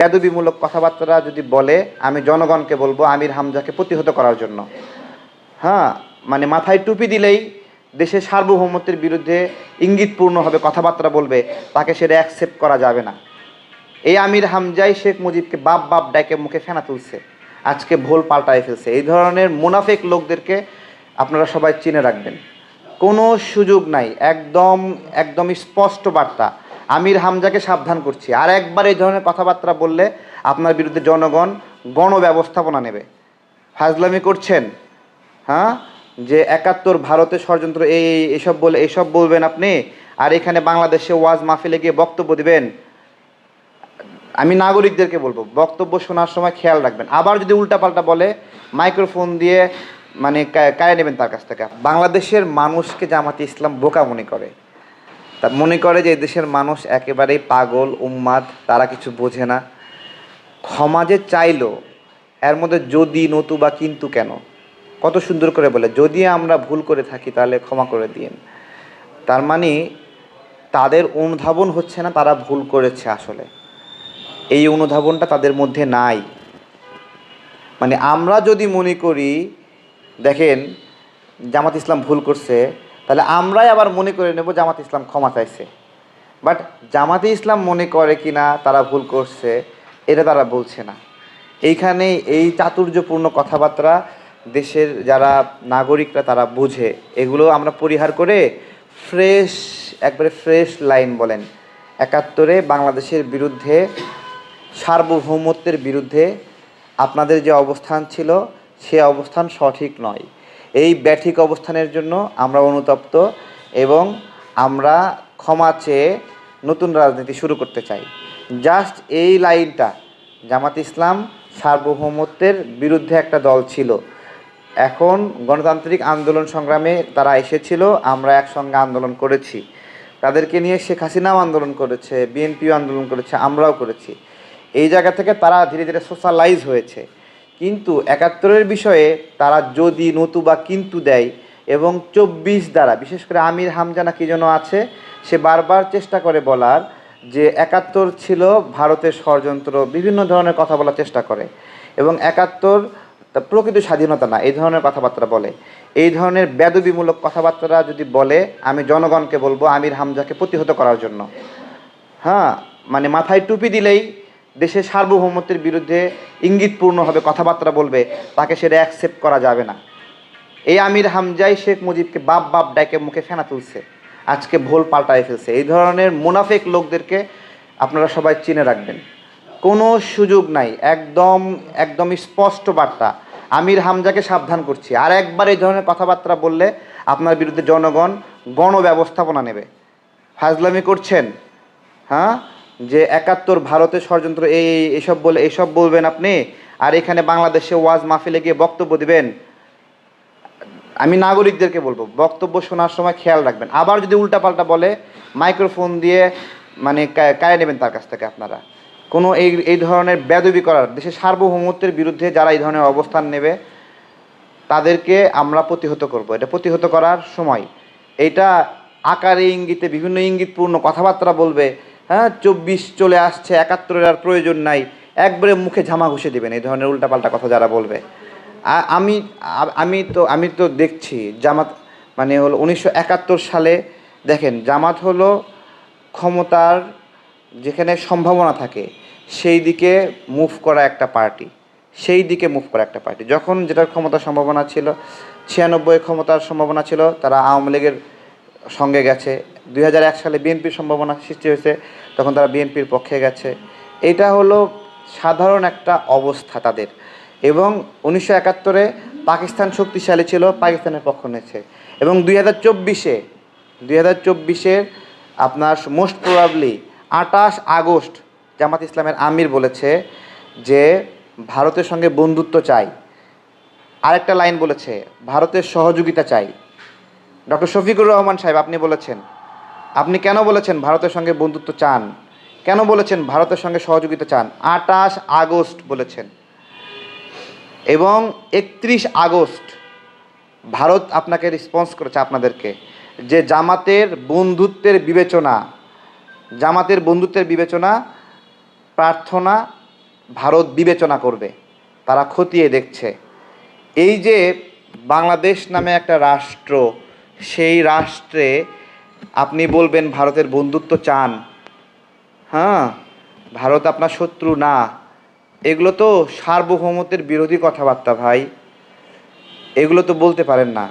বেদবিমূলক কথাবার্তা যদি বলে, আমি জনগণকে বলব আমির হামজাকে প্রতিহত করার জন্য। হ্যাঁ মানে মাথায় টুপি দিলেই দেশের সার্বভৌমত্বের বিরুদ্ধে ইঙ্গিতপূর্ণভাবে কথাবার্তা বলবে, তাকে সেটা অ্যাকসেপ্ট করা যাবে না। এই আমির হামজাই শেখ মুজিবকে বাপ বাপ ডাকে মুখে ফেনা তুলছে, আজকে ভোল পাল্টায় ফেলছে। এই ধরনের মুনাফেক লোকদেরকে আপনারা সবাই চিনে রাখবেন। কোনো সুযোগ নাই, একদম একদম স্পষ্ট বার্তা। আমির হামজাকে সাবধান করছি। আর একবার এই ধরনের কথাবার্তা বললে আপনার বিরুদ্ধে জনগণ গণব্যবস্থাপনা নেবে। ফাজলামি করছেন হ্যাঁ? যে একাত্তর ভারতের ষড়যন্ত্র, এই এসব বলে, এসব বলবেন আপনি, আর এখানে বাংলাদেশে ওয়াজ মাহফিলে গিয়ে বক্তব্য দিবেন। আমি নাগরিকদেরকে বলব, বক্তব্য শোনার সময় খেয়াল রাখবেন। আবার যদি উল্টাপাল্টা বলে, মাইক্রোফোন দিয়ে মানে কায়ে নেবেন তার কাছ থেকে। বাংলাদেশের মানুষকে জামাতে ইসলাম বোকা মনে করে। তা মনে করে যে দেশের মানুষ একেবারেই পাগল, উম্মাদ, তারা কিছু বোঝে না। ক্ষমা যে চাইলো, এর মধ্যে যদি নতুবা কিন্তু কেন? কত সুন্দর করে বলে, যদি আমরা ভুল করে থাকি তাহলে ক্ষমা করে দিন। তার মানে তাদের অনুধাবন হচ্ছে না তারা ভুল করেছে আসলে। এই অনুধাবনটা তাদের মধ্যে নাই। মানে আমরা যদি মনে করি, দেখেন, জামাত ইসলাম ভুল করছে তাহলে আমরাই আবার মনে করে নেব জামাত ইসলাম ক্ষমা চাইছে। বাট জামাতে ইসলাম মনে করে কি না তারা ভুল করছে, এটা তারা বলছে না। এইখানে এই চাতুর্যপূর্ণ কথাবার্তা দেশের যারা নাগরিকরা তারা বুঝে। এগুলো আমরা পরিহার করে ফ্রেশ, একবারে ফ্রেশ লাইন বলেন। একাত্তরে বাংলাদেশের বিরুদ্ধে, সার্বভৌমত্বের বিরুদ্ধে আপনাদের যে অবস্থান ছিল, সে অবস্থান সঠিক নয়। এই ব্যাঠিক অবস্থানের জন্য আমরা অনুতপ্ত এবং আমরা ক্ষমা চেয়ে নতুন রাজনীতি শুরু করতে চাই। জাস্ট এই লাইনটা, জামাত ইসলাম সার্বভৌমত্বের বিরুদ্ধে একটা দল ছিল। এখন গণতান্ত্রিক আন্দোলন সংগ্রামে তারা এসেছিল, আমরা একসঙ্গে আন্দোলন করেছি। তাদেরকে নিয়ে শেখ হাসিনাও আন্দোলন করেছে, বিএনপিও আন্দোলন করেছে, আমরাও করেছি। এই জায়গা থেকে তারা ধীরে ধীরে সোশ্যালাইজ হয়েছে। কিন্তু একাত্তরের বিষয়ে তারা যদি নতুবা কিন্তু দেয় এবং চব্বিশ দ্বারা, বিশেষ করে আমির হামজানা কি যেন আছে, সে বারবার চেষ্টা করে বলার যে একাত্তর ছিল ভারতের ষড়যন্ত্র, বিভিন্ন ধরনের কথা বলার চেষ্টা করে এবং একাত্তর প্রকৃত স্বাধীনতা না, এই ধরনের কথাবার্তা বলে। এই ধরনের বেদবিমূলক কথাবার্তা যদি বলে, আমি জনগণকে বলব আমির হামজাকে প্রতিহত করার জন্য। হ্যাঁ মানে মাথায় টুপি দিলেই দেশের সার্বভৌমত্বের বিরুদ্ধে ইঙ্গিতপূর্ণভাবে কথাবার্তা বলবে, তাকে সেটা অ্যাকসেপ্ট করা যাবে না। এই আমির হামজাই শেখ মুজিবকে বাপ বাপ ডাকে মুখে ফেনা তুলছে, আজকে ভোল পাল্টায় ফেলছে। এই ধরনের মুনাফেক লোকদেরকে আপনারা সবাই চিনে রাখবেন। কোনো সুযোগ নাই, একদম একদম স্পষ্ট বার্তা। আমির হামজাকে সাবধান করছি। আর একবার এই ধরনের কথাবার্তা বললে আপনার বিরুদ্ধে জনগণ গণব্যবস্থাপনা নেবে। ফাজলামি করছেন হ্যাঁ? যে একাত্তর ভারতের ষড়যন্ত্র, এই এসব বলে, এসব বলবেন আপনি, আর এখানে বাংলাদেশে ওয়াজ মাহফিলে গিয়ে বক্তব্য দিবেন, আমি নাগরিকদেরকে বলব, বক্তব্য শোনার সময় খেয়াল রাখবেন। আবার যদি উল্টাপাল্টা বলে, মাইক্রোফোন দিয়ে মানে কায়ে নেবেন তার কাছ থেকে আপনারা। কোনো এই এই ধরনের বেদবি করার, দেশের সার্বভৌমত্বের বিরুদ্ধে যারা এই ধরনের অবস্থান নেবে, তাদেরকে আমরা প্রতিহত করব। এটা প্রতিহত করার সময়। এটা আকারে ইঙ্গিতে, বিভিন্ন ইঙ্গিতপূর্ণ কথাবার্তা বলবে হ্যাঁ চব্বিশ চলে আসছে, একাত্তরের আর প্রয়োজন নাই। একবারে মুখে ঝামা ঘুষে দেবেন, এই ধরনের উল্টাপাল্টা কথা যারা বলবে। আমি আমি তো আমি তো দেখছি, জামাত মানে হলো উনিশশো একাত্তর সালে, দেখেন, জামাত হলো ক্ষমতার যেখানে সম্ভাবনা থাকে, সেই দিকে মুভ করা একটা পার্টি সেই দিকে মুভ করা একটা পার্টি যখন যেটার ক্ষমতার সম্ভাবনা ছিল, ছিয়ানব্বই ক্ষমতার সম্ভাবনা ছিল, তারা আওয়ামী লীগের সঙ্গে গেছে। দুই হাজার এক সালে বিএনপির সম্ভাবনা সৃষ্টি হয়েছে, তখন তারা বিএনপির পক্ষে গেছে। এটা হলো সাধারণ একটা অবস্থা তাদের। এবং উনিশশো একাত্তরে পাকিস্তান শক্তিশালী ছিল, পাকিস্তানের পক্ষ নিয়েছে। এবং দুই হাজার চব্বিশে, দুই হাজার চব্বিশের আপনার মোস্ট প্রবাবলি আটাশ আগস্ট জামাত ইসলামের আমির বলেছে যে ভারতের সঙ্গে বন্ধুত্ব চাই। আরেকটা লাইন বলেছে, ভারতের সহযোগিতা চাই। ডক্টর শফিকুর রহমান সাহেব, আপনি বলেছেন। আপনি কেন বলেছেন ভারতের সঙ্গে বন্ধুত্ব চান? কেন বলেছেন ভারতের সঙ্গে সহযোগিতা চান? আটাশ আগস্ট বলেছেন। এবং একত্রিশ আগস্ট ভারত আপনাকে রেসপন্স করেছে আপনাদেরকে যে জামাতের বন্ধুত্বের বিবেচনা, জামাতের বন্ধুত্বের বিবেচনা, প্রার্থনা ভারত বিবেচনা করবে। তারা খতিয়ে দেখছে। এই যে বাংলাদেশ নামে একটা রাষ্ট্র সেই রাষ্ট্রে আপনি বলবেন ভারতের বন্ধুত্ব চান। হ্যাঁ ভারত আপনার শত্রু না। এগুলো তো সার্বভৌমত্বের বিরোধী কথাবার্তা ভাই। এগুলো তো বলতে পারেন না।